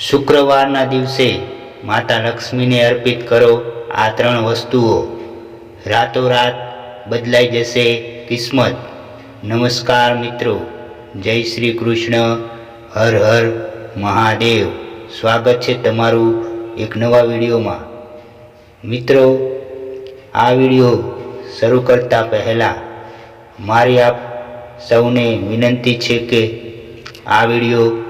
શુક્રવારના દિવસે માતા લક્ષ્મીને અર્પિત કરો આ ત્રણ વસ્તુઓ. રાતોરાત બદલાઈ જશે કિસ્મત. નમસ્કાર મિત્રો. જય શ્રી કૃષ્ણ. હર હર મહાદેવ. સ્વાગત છે તમારું એક નવા વિડીયોમાં. મિત્રો, આ વીડિયો શરૂ કરતા પહેલાં મારી આપ સૌને વિનંતી છે કે આ વીડિયો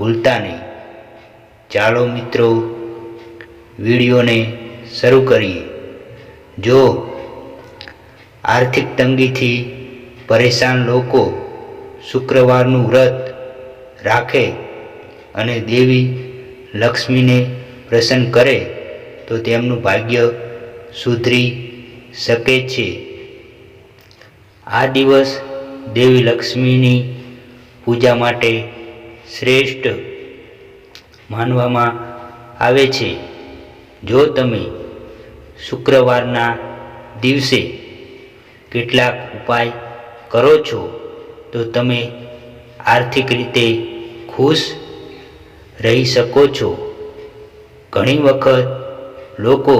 ભૂલતા નહીં. ચાલો મિત્રો, વિડીયોને શરૂ કરીએ. જો આર્થિક તંગીથી પરેશાન લોકો શુક્રવારનું વ્રત રાખે અને દેવી લક્ષ્મીને પ્રસન્ન કરે, તો તેમનું ભાગ્ય સુધરી શકે છે. આ દિવસ દેવી લક્ષ્મીની પૂજા માટે શ્રેષ્ઠ માનવામાં આવે છે. જો તમે શુક્રવારના દિવસે કેટલાક ઉપાય કરો છો, તો તમે આર્થિક રીતે ખુશ રહી શકો છો. ઘણી વખત લોકો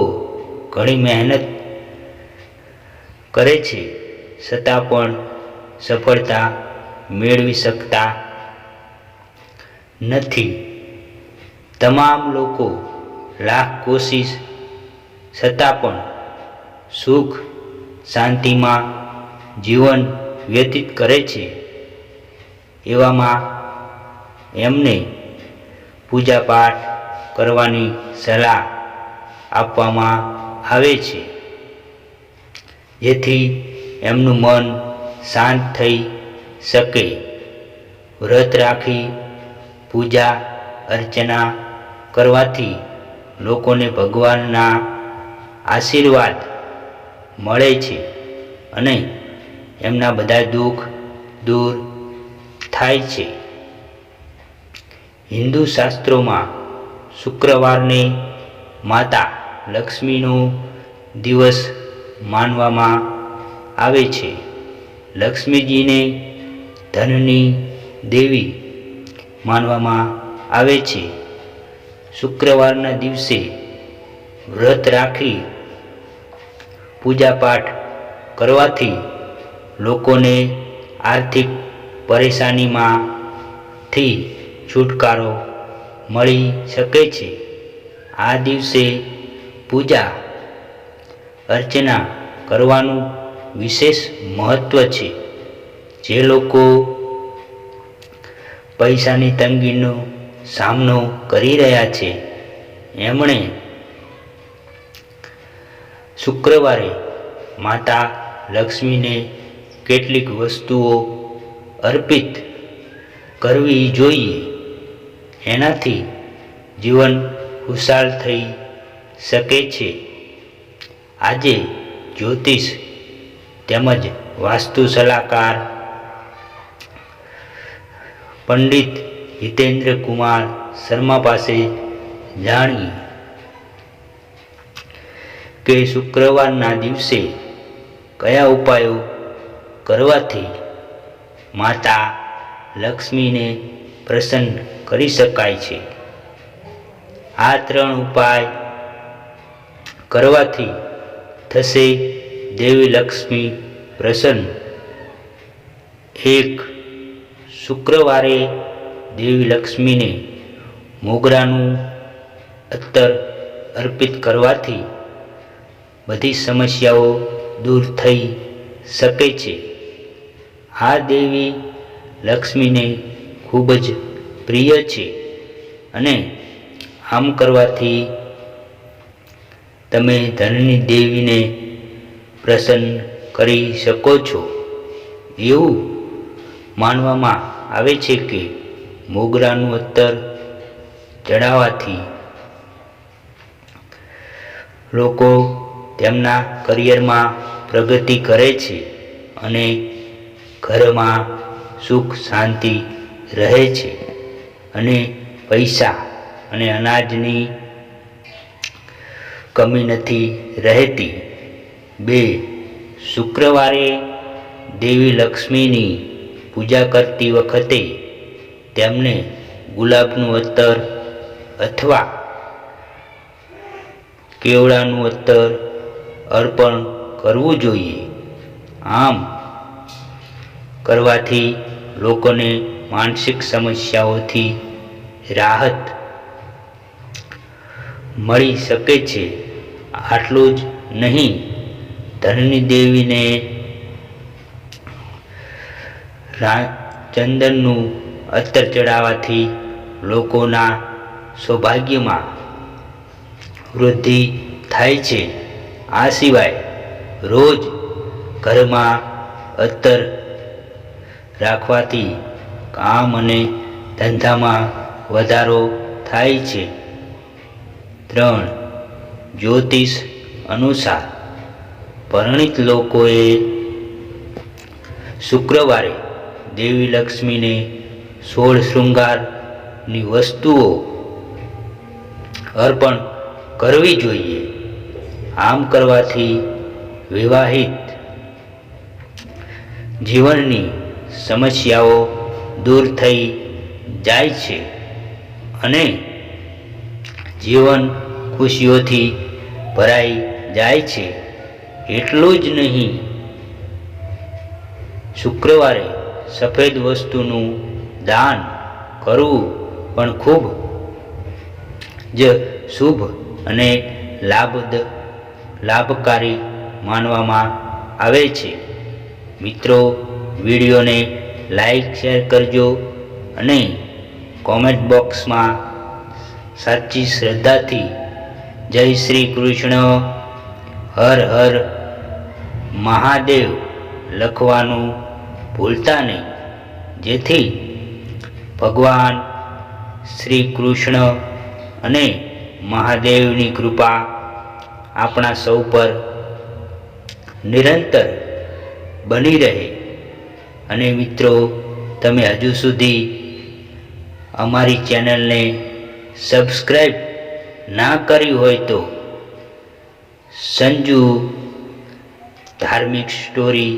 ઘણી મહેનત કરે છે, છતાં પણ સફળતા મેળવી શકતા નથી. તમામ લોકો લાખ કોશિશ, છતાં પણ સુખ, શાંતિમાં જીવન વ્યતીત કરે છે. એવામાં એમને પૂજાપાઠ કરવાની સલાહ આપવામાં આવે છે. જેથી એમનું મન શાંત થઈ શકે. વ્રત રાખી પૂજા, અર્ચના કરવાથી લોકોને ભગવાનના આશીર્વાદ મળે છે અને એમના બધા દુઃખ દૂર થાય છે. હિન્દુ શાસ્ત્રોમાં શુક્રવારને માતા લક્ષ્મીનો દિવસ માનવામાં આવે છે. લક્ષ્મીજીને ધનની દેવી માનવામાં આવે છે. શુક્રવારના દિવસે વ્રત રાખી પૂજાપાઠ કરવાથી લોકોને આર્થિક પરેશાનીમાંથી છુટકારો મળી શકે છે. આ દિવસે પૂજા અર્ચના કરવાનું વિશેષ મહત્ત્વ છે. જે લોકો પૈસાની તંગીનો સામનો કરી રહ્યા છે. એમણે શુક્રવારે માતા લક્ષ્મીને કેટલીક વસ્તુઓ અર્પિત કરવી જોઈએ. એનાથી જીવન ખુશાલ થઈ શકે છે. આજે જ્યોતિષ તેમજ વાસ્તુ સલાહકાર પંડિત હિતેન્દ્ર કુમાર શર્મા પાસે જાણીએ કે શુક્રવારના દિવસે કયા ઉપાયો કરવાથી માતા લક્ષ્મીને પ્રસન્ન કરી શકાય છે? આ ત્રણ ઉપાય કરવાથી થશે દેવી લક્ષ્મી પ્રસન્ન. એક શુક્રવારે દેવી લક્ષ્મીને મોગરાનું અત્તર અર્પિત કરવાથી બધી સમસ્યાઓ દૂર થઈ શકે છે. આ દેવી લક્ષ્મીને ખૂબ જ પ્રિય છે અને આમ કરવાથી તમે ધનની દેવીને પ્રસન્ન કરી શકો છો. એવું માનવામાં આવે છે કે મોગરાનું અત્તર ચડાવવાથી લોકો તેમના કરિયરમાં પ્રગતિ કરે છે અને ઘરમાં સુખ, શાંતિ રહે છે અને પૈસા અને અનાજની કમી નથી રહેતી. બે, શુક્રવારે દેવી લક્ષ્મીની પૂજા કરતી વખતે તેમને ગુલાબનું અત્તર અથવા કેવડાનું અત્તર અર્પણ કરવું જોઈએ. આમ કરવાથી લોકોને માનસિક સમસ્યાઓથી રાહત મળી શકે છે. આટલું જ નહીં. ધનની દેવીને ચંદનનું અત્તર ચડાવવાથી લોકોના સૌભાગ્યમાં વૃદ્ધિ થાય છે. આ સિવાય રોજ ઘરમાં અત્તર રાખવાથી કામ અને ધંધામાં વધારો થાય છે. ત્રણ, જ્યોતિષ અનુસાર પરણિત લોકોએ શુક્રવારે દેવી લક્ષ્મીને સોળ શૃંગારની વસ્તુઓ અર્પણ કરવી જોઈએ. આમ કરવાથી વિવાહિત જીવનની સમસ્યાઓ દૂર થઈ જાય છે અને જીવન ખુશીઓથી ભરાઈ જાય છે. એટલું જ નહીં, શુક્રવારે સફેદ વસ્તુનું દાન કરવું પણ ખૂબ જ શુભ અને લાભદ, લાભકારી માનવામાં આવે છે. મિત્રો, વિડીયોને લાઈક, શેર કરજો અને કોમેન્ટ બોક્સમાં સાચી શ્રદ્ધાથી જય શ્રી કૃષ્ણ, હર હર મહાદેવ લખવાનું ભૂલતા નહીં. જેથી ભગવાન શ્રી કૃષ્ણ અને મહાદેવની કૃપા આપણા સૌ પર નિરંતર બની રહે. અને મિત્રો, તમે હજુ સુધી અમારી ચેનલને સબસ્ક્રાઈબ ના કરી હોય તો સંજુ ધાર્મિક સ્ટોરી